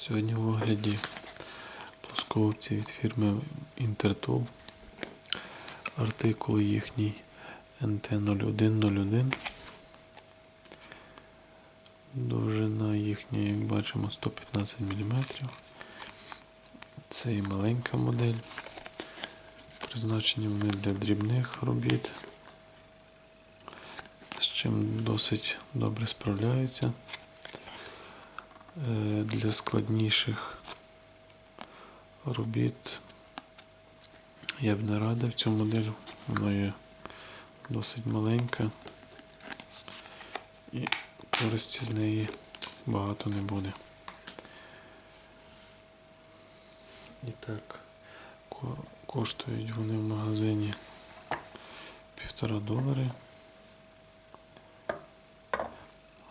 Сьогодні в огляді плосковці від фірми Intertool. Артикул їхній NT0101. Довжина їхня, як бачимо, 115 мм. Це і маленька модель. Призначені вони для дрібних робіт, з чим досить добре справляються. Е, Для складніших робіт я б не радив цю модель. Вона є досить маленька і користі з неї багато не буде. І так, коштують вони в магазині півтора долари.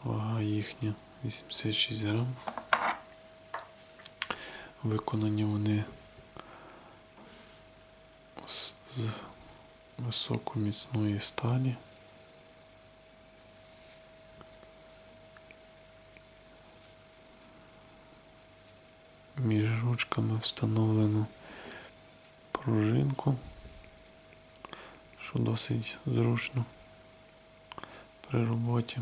Вага їхня 86 грам. Виконані вони з, високоміцної сталі. Між ручками встановлено пружинку, що досить зручно при роботі.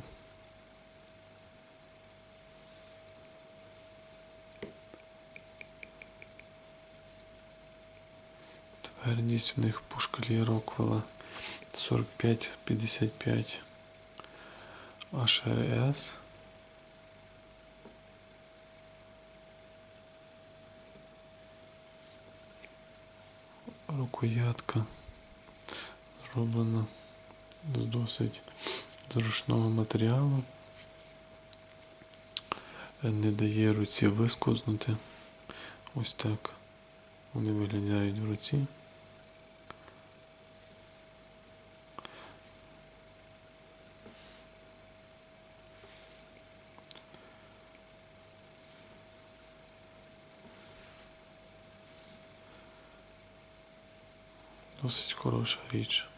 Твердість в них по шкалі Роквелла 45-55 HRS. Рукоятка зроблена з досить зручного матеріалу. Не дає руці вискознути. Ось так вони виглядають в руці. doce de coroa charite.